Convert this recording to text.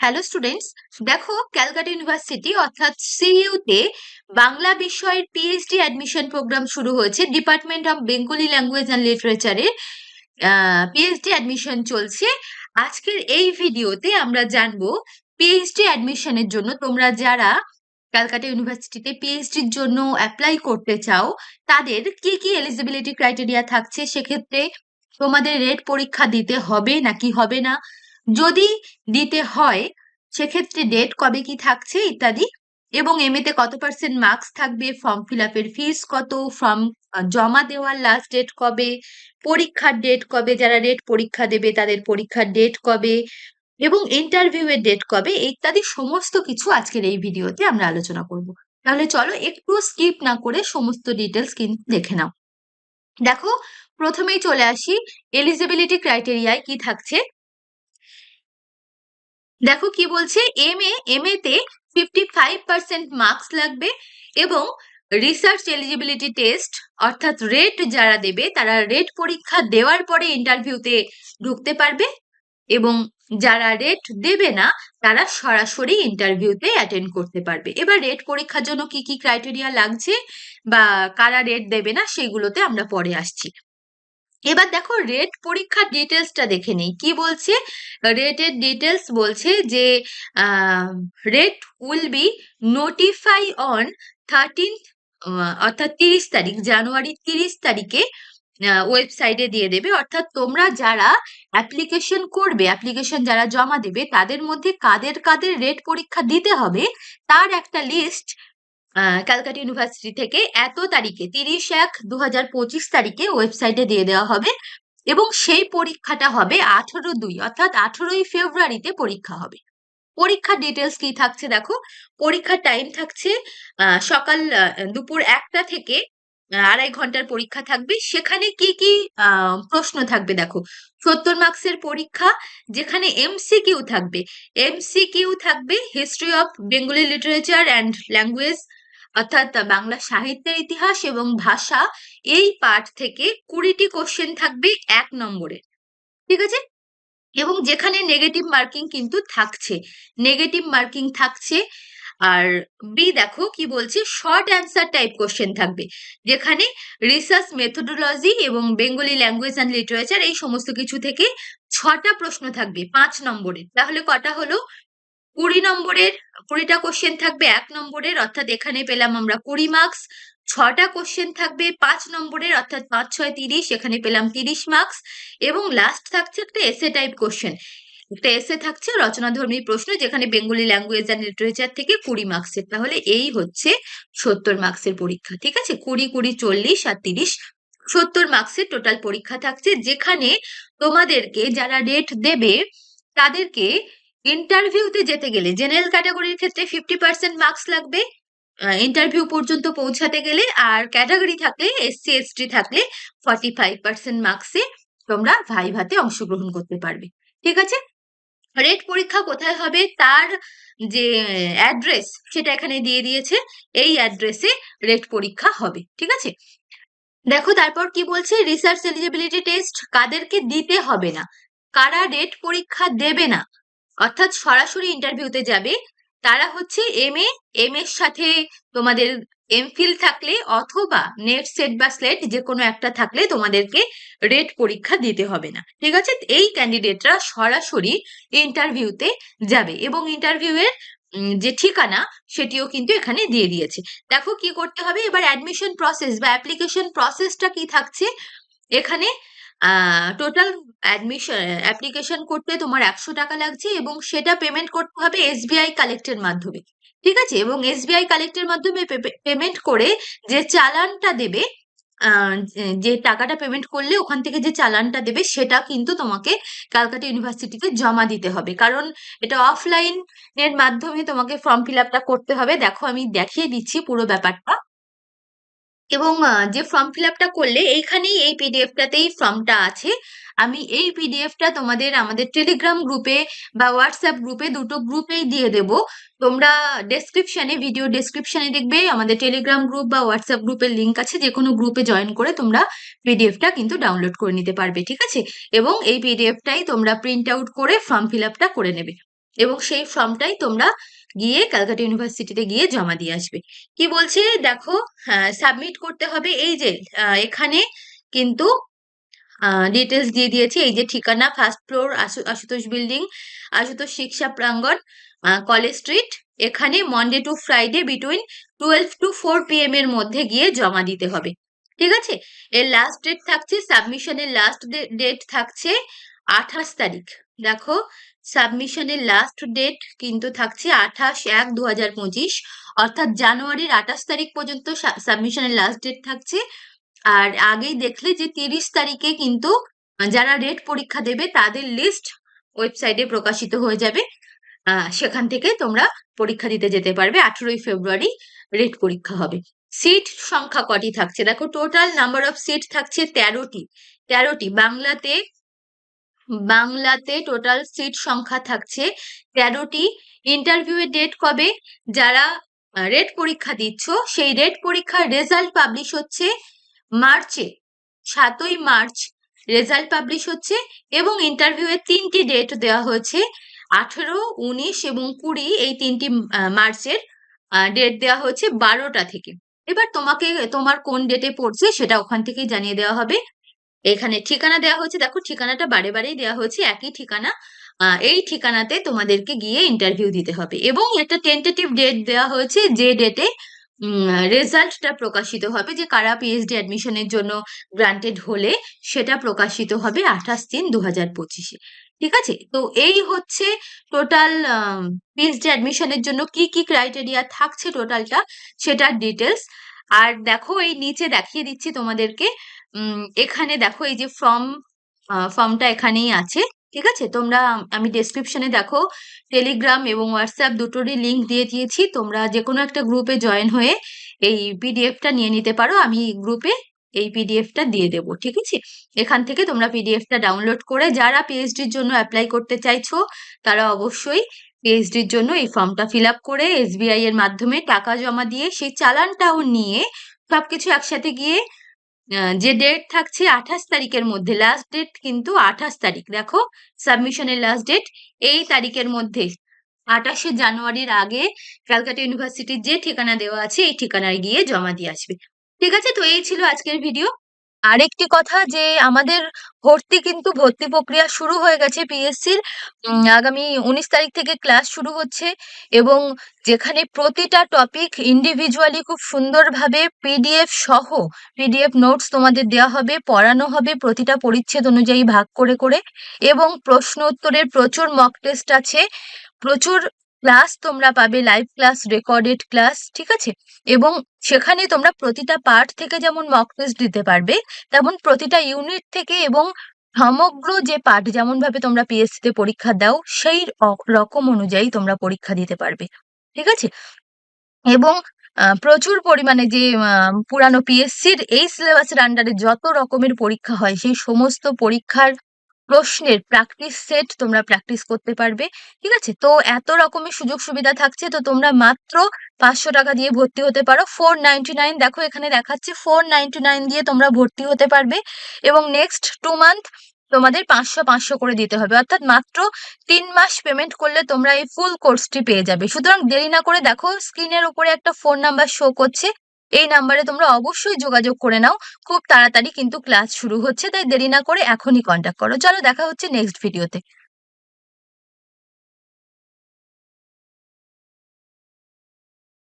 Hello students দেখো Calcutta university অর্থাৎ সিইউতে বাংলা বিষয়ের পিএইচডি অ্যাডমিশন প্রোগ্রাম শুরু হয়েছে। Department of Bengali language and লিটারেচারের PhD admission চলছে। আজকের এই ভিডিওতে আমরা জানব পিএইচডি অ্যাডমিশনের জন্য তোমরা যারা ক্যালকাটা ইউনিভার্সিটিতে পিএইচডির জন্য অ্যাপ্লাই করতে চাও, তাদের কি কি এলিজিবিলিটি ক্রাইটেরিয়া থাকছে? সেক্ষেত্রে তোমাদের রেট পরীক্ষা দিতে হবে নাকি হবে না? যদি দিতে হয়, সেক্ষেত্রে ডেট কবে কি থাকছে ইত্যাদি এবং এমএতে কত পার্সেন্ট মার্কস থাকবে ফর্ম ফিল আপের ফিস কত ফর্ম জমা দেওয়ার লাস্ট ডেট কবে, পরীক্ষার ডেট কবে, যারা ডেট পরীক্ষা দেবে তাদের পরীক্ষার ডেট কবে এবং ইন্টারভিউ এর ডেট কবে ইত্যাদি সমস্ত কিছু আজকের এই ভিডিওতে আমরা আলোচনা করব। তাহলে চলো একটু স্কিপ না করে সমস্ত ডিটেলস কিন্তু দেখে নাও। দেখো, প্রথমেই চলে আসি এলিজিবিলিটি ক্রাইটেরিয়ায় কি থাকছে? দেখো কি বলছে? এম এ এম এ তে ফিফটি ফাইভ পার্সেন্ট মার্কস লাগবে এবং রিসার্চ এলিজিবিলিটি টেস্ট অর্থাৎ রেট যারা দেবে, তারা রেট পরীক্ষা দেওয়ার পরে ইন্টারভিউতে ঢুকতে পারবে এবং যারা রেট দেবে না, তারা সরাসরি ইন্টারভিউতে অ্যাটেন্ড করতে পারবে। এবার রেট পরীক্ষার জন্য কি কি ক্রাইটেরিয়া লাগছে বা কারা রেট দেবে না, সেগুলোতে আমরা পরে আসছি। এবার দেখো রেট পরীক্ষার ডিটেলসটা দেখে নেই। কি বলছে? রেটের ডিটেলস বলছে যে RET will be notify on thirteen অর্থাৎ তিরিশ তারিখ, জানুয়ারি তিরিশ তারিখে ওয়েবসাইটে দিয়ে দেবে। অর্থাৎ তোমরা যারা অ্যাপ্লিকেশন করবে অ্যাপ্লিকেশন যারা জমা দেবে, তাদের মধ্যে কাদের কাদের রেট পরীক্ষা দিতে হবে, তার একটা লিস্ট ক্যালকাটা ইউনিভার্সিটি থেকে এত তারিখে, তিরিশ এক দু পঁচিশ তারিখে ওয়েবসাইটে দিয়ে দেওয়া হবে এবং সেই পরীক্ষাটা হবে আঠেরো দুই, অর্থাৎ আঠেরোই ফেব্রুয়ারিতে পরীক্ষা হবে। পরীক্ষার ডিটেলস কি থাকছে দেখো? পরীক্ষার টাইম থাকছে সকাল দুপুর একটা থেকে আড়াই ঘণ্টার পরীক্ষা থাকবে। সেখানে কি কি প্রশ্ন থাকবে দেখো? সত্তর মার্কসের পরীক্ষা, যেখানে এমসিকিউ থাকবে। এমসিকিউ থাকবে history of Bengali literature and language অর্থাৎ বাংলা সাহিত্যের ইতিহাস এবং ভাষা, এই পার্ট থেকে কুড়িটি কোশ্চেন থাকবে এক নম্বরে। ঠিক আছে? এবং যেখানে নেগেটিভ মার্কিং কিন্তু থাকছে। নেগেটিভ মার্কিং থাকছে, আর বি দেখো কি বলছে শর্ট অ্যান্সার টাইপ কোশ্চেন থাকবে। যেখানে রিসার্চ মেথোডোলজি এবং বেঙ্গলি ল্যাঙ্গুয়েজ অ্যান্ড লিটারেচার এই সমস্ত কিছু থেকে ছটা প্রশ্ন থাকবে, পাঁচ নম্বরে। তাহলে কটা হলো? কুড়ি নম্বরের, কুড়িটা কোশ্চেন থাকবে এক নম্বরের, অর্থাৎ এখানে পেলাম আমরা কুড়ি মার্কস ছটা কোশ্চেন থাকবে পাঁচ নম্বরের, অর্থাৎ পাঁচ, ছয়, তিরিশ, এখানে পেলাম তিরিশ মার্কস এবং লাস্ট থাকছে একটা এসে টাইপ কোশ্চেন একটা এসে থাকছে রচনাধর্মী প্রশ্ন, যেখানে বেঙ্গলি ল্যাঙ্গুয়েজ অ্যান্ড লিটারেচার থেকে কুড়ি মার্কসের তাহলে এই হচ্ছে সত্তর মার্কসের পরীক্ষা, ঠিক আছে? কুড়ি কুড়ি, চল্লিশ আর তিরিশ, সত্তর মার্কসের টোটাল পরীক্ষা থাকছে। যেখানে তোমাদেরকে যারা রেট দেবে, তাদেরকে ইন্টারভিউতে যেতে গেলে জেনারেল ক্যাটাগরির ক্ষেত্রে ফিফটি পার্সেন্ট মার্কস লাগবে। ইন্টারভিউ পর্যন্ত পৌঁছাতে গেলে আর ক্যাটাগরি থাকলে এসসি এসটি থাকলে ফর্টি ফাইভ পার্সেন্ট মার্কসে তোমরা ভাইভাতে অংশগ্রহণ করতে পারবে। ঠিক আছে? রেট পরীক্ষা কোথায় হবে? তার যে অ্যাড্রেস সেটা এখানে দিয়ে দিয়েছে। এই অ্যাড্রেসে রেট পরীক্ষা হবে। ঠিক আছে? দেখো, তারপর কি বলছে? রিসার্চ এলিজিবিলিটি টেস্ট কাদেরকে দিতে হবে না। কারা রেট পরীক্ষা দেবে না? অর্থাৎ সরাসরি ইন্টারভিউতে যাবে। তারা হচ্ছে এম এ এম এর সাথে তোমাদের এমফিল থাকলে অথবা নেট সেট বা স্লেট যে কোনো একটা থাকলে তোমাদেরকে রেট পরীক্ষা দিতে হবে না। ঠিক আছে? এই ক্যান্ডিডেটরা সরাসরি ইন্টারভিউতে যাবে এবং ইন্টারভিউয়ের যে ঠিকানা সেটিও কিন্তু এখানে দিয়ে দিয়েছে। দেখো কি করতে হবে? এবার অ্যাডমিশন প্রসেস বা অ্যাপ্লিকেশন প্রসেসটা কি থাকছে? এখানে টোটাল অ্যাডমিশন অ্যাপ্লিকেশন করতে তোমার একশো টাকা লাগছে এবং সেটা পেমেন্ট করতে হবে এসবিআই কালেক্টের মাধ্যমে। ঠিক আছে? এবং এসবিআই কালেক্টের মাধ্যমে পেমেন্ট করে যে চালানটা দেবে যে টাকাটা পেমেন্ট করলে ওখান থেকে যে চালানটা দেবে সেটা কিন্তু তোমাকে ক্যালকাটা ইউনিভার্সিটিতে জমা দিতে হবে। কারণ এটা অফলাইন এর মাধ্যমে তোমাকে ফর্ম ফিল আপটা করতে হবে। দেখো আমি দেখিয়ে দিচ্ছি পুরো ব্যাপারটা। এবং যে ফর্ম ফিল আপটা করলে এইখানেই এই পিডিএফটাতেই ফর্মটা আছে। আমি এই পিডিএফটা তোমাদের আমাদের টেলিগ্রাম গ্রুপে বা হোয়াটসঅ্যাপ গ্রুপে দুটো গ্রুপেই দিয়ে দেব। তোমরা ডেসক্রিপশানে ভিডিও ডেসক্রিপশানে দেখবে আমাদের টেলিগ্রাম গ্রুপ বা হোয়াটসঅ্যাপ গ্রুপের লিঙ্ক আছে। যে কোনো গ্রুপে জয়েন করে তোমরা পিডিএফটা কিন্তু ডাউনলোড করে নিতে পারবে, ঠিক আছে? এবং এই পিডিএফটাই তোমরা প্রিন্ট আউট করে ফর্ম ফিল আপটা করে নেবে। এবং সেই ফর্মটাই তোমরা গিয়ে ক্যালকাটা ইউনিভার্সিটিতে গিয়ে জমা দিয়ে আসবে। কি বলছে? দেখো সাবমিট করতে হবে এই যে এখানে কিন্তু ডিটেলস দিয়ে দিয়েছি। এই যে ঠিকানা first floor Ashutosh building Ashutosh শিক্ষা প্রাঙ্গণ কলেজ স্ট্রিট এখানে Monday to Friday between twelve to four PM এর মধ্যে গিয়ে জমা দিতে হবে। ঠিক আছে? এর লাস্ট ডেট থাকছে সাবমিশনের লাস্ট ডেট থাকছে আঠাশ তারিখ। দেখো, সাবমিশনের লাস্ট ডেট কিন্তু থাকছে আঠাশ এক দু হাজার পঁচিশ, অর্থাৎ জানুয়ারির আঠাশ তারিখ পর্যন্ত সাবমিশনের লাস্ট ডেট থাকছে। আর আগেই দেখলে যে তিরিশ তারিখে কিন্তু যারা রেট পরীক্ষা দেবে তাদের লিস্ট ওয়েবসাইটে প্রকাশিত হয়ে যাবে। সেখান থেকে তোমরা পরীক্ষা দিতে যেতে পারবে, আঠেরোই ফেব্রুয়ারি রেট পরীক্ষা হবে। সিট সংখ্যা কটি থাকছে? দেখো টোটাল নাম্বার অফ সিট থাকছে তেরোটি। তেরোটি, বাংলাতে বাংলাতে টোটাল সিট সংখ্যা থাকছে তেরোটি। ইন্টারভিউ এর ডেট কবে? যারা রেট পরীক্ষা দিচ্ছ, সেই রেট পরীক্ষার রেজাল্ট পাবলিশ হচ্ছে মার্চে। সাতই মার্চ রেজাল্ট পাবলিশ হচ্ছে এবং ইন্টারভিউ এর তিনটি ডেট দেওয়া হয়েছে, আঠেরো, উনিশ এবং কুড়ি। এই তিনটি মার্চের ডেট দেওয়া হয়েছে বারোটা থেকে। এবার তোমাকে, তোমার কোন ডেটে পড়ছে সেটা ওখান থেকেই জানিয়ে দেওয়া হবে। এখানে ঠিকানা দেওয়া হয়েছে। দেখো, ঠিকানাটা বারে বারেই দেওয়া হয়েছে। একই ঠিকানা। এই ঠিকানাতে তোমাদেরকে গিয়ে ইন্টারভিউ দিতে হবে। এবং একটা টেন্টেটিভ ডেট দেওয়া হয়েছে, যে ডেটে রেজাল্টটা প্রকাশিত হবে। যে কারা পিএইচডি অ্যাডমিশনের জন্য গ্রান্টেড হলে, সেটা প্রকাশিত হবে আঠাশ তিন দু হাজার পঁচিশে। ঠিক আছে? তো এই হচ্ছে টোটাল পিএইচডি অ্যাডমিশনের জন্য কি কি ক্রাইটেরিয়া থাকছে টোটালটা সেটার ডিটেলস আর দেখো, এই নিচে দেখিয়ে দিচ্ছি তোমাদেরকে। এখানে দেখো এই যে ফর্ম ফর্মটা এখানেই আছে, ঠিক আছে? তোমরা, আমি ডেসক্রিপশনে দেখো টেলিগ্রাম এবং হোয়াটসঅ্যাপ দুটোরই লিংক দিয়ে দিয়েছি। তোমরা যে কোনো একটা গ্রুপে জয়েন হয়ে এই পিডিএফটা নিয়ে নিতে পারো। আমি গ্রুপে এই পিডিএফটা দিয়ে দেবো, ঠিক আছে? এখান থেকে তোমরা পিডিএফটা ডাউনলোড করে, যারা পিএইচডির জন্য অ্যাপ্লাই করতে চাইছো, তারা অবশ্যই পিএইচডির জন্য এই ফর্মটা ফিল আপ করে এসবিআই এর মাধ্যমে টাকা জমা দিয়ে সেই চালানটাও নিয়ে সবকিছু একসাথে গিয়ে যে ডেট থাকছে আঠাশ তারিখের মধ্যে লাস্ট ডেট কিন্তু আঠাশ তারিখ। দেখো সাবমিশনের লাস্ট ডেট এই তারিখের মধ্যে। আঠাশে জানুয়ারির আগে ক্যালকাটা ইউনিভার্সিটির যে ঠিকানা দেওয়া আছে, এই ঠিকানায় গিয়ে জমা দিয়ে আসবে। ঠিক আছে, তো এই ছিল আজকের ভিডিও আরেকটি কথা যে, আমাদের ভর্তি কিন্তু ভর্তি প্রক্রিয়া শুরু হয়ে গেছে পিএসসির। আগামী উনিশ তারিখ থেকে ক্লাস শুরু হচ্ছে এবং যেখানে প্রতিটা টপিক ইন্ডিভিজুয়ালি খুব সুন্দরভাবে পিডিএফ সহ, পিডিএফ নোটস তোমাদের দেওয়া হবে, পড়ানো হবে প্রতিটা পরিচ্ছেদ অনুযায়ী ভাগ করে করে এবং প্রশ্ন উত্তরের প্রচুর মক টেস্ট আছে। প্রচুর ক্লাস তোমরা পাবে লাইভ ক্লাস রেকর্ডেড ক্লাস ঠিক আছে? এবং সেখানে তোমরা প্রতিটা পার্ট থেকে যেমন মক টেস্ট দিতে পারবে, তেমন প্রতিটা ইউনিট থেকে এবং সমগ্র যে পার্ট যেমন ভাবে তোমরা পিএসসি তে পরীক্ষা দাও, সেই রকম অনুযায়ী তোমরা পরীক্ষা দিতে পারবে, ঠিক আছে? এবং প্রচুর পরিমাণে যে পুরানো পিএসসির এই সিলেবাসের আন্ডারে যত রকমের পরীক্ষা হয়, সেই সমস্ত পরীক্ষার প্রশ্নের প্র্যাকটিস সেট তোমরা প্র্যাকটিস করতে পারবে, ঠিক আছে? তো এত রকমের সুযোগ সুবিধা থাকছে, তো তোমরা মাত্র পাঁচশো টাকা দিয়ে ভর্তি হতে পারো। ফোর নাইনটি নাইন দেখো এখানে দেখাচ্ছে ফোর নাইনটি নাইন দিয়ে তোমরা ভর্তি হতে পারবে এবং নেক্সট টু মান্থ তোমাদের পাঁচশো পাঁচশো করে দিতে হবে। অর্থাৎ মাত্র তিন মাস পেমেন্ট করলে তোমরা এই ফুল কোর্সটি পেয়ে যাবে। সুতরাং দেরি না করে দেখো স্ক্রিনের উপরে একটা ফোন নাম্বার শো করছে। এই নাম্বারে তোমরা অবশ্যই যোগাযোগ করে নাও। খুব তাড়াতাড়ি কিন্তু ক্লাস শুরু হচ্ছে, তাই দেরি না করে এখনই কন্ট্যাক্ট করো। চলো দেখা হচ্ছে নেক্সট ভিডিওতে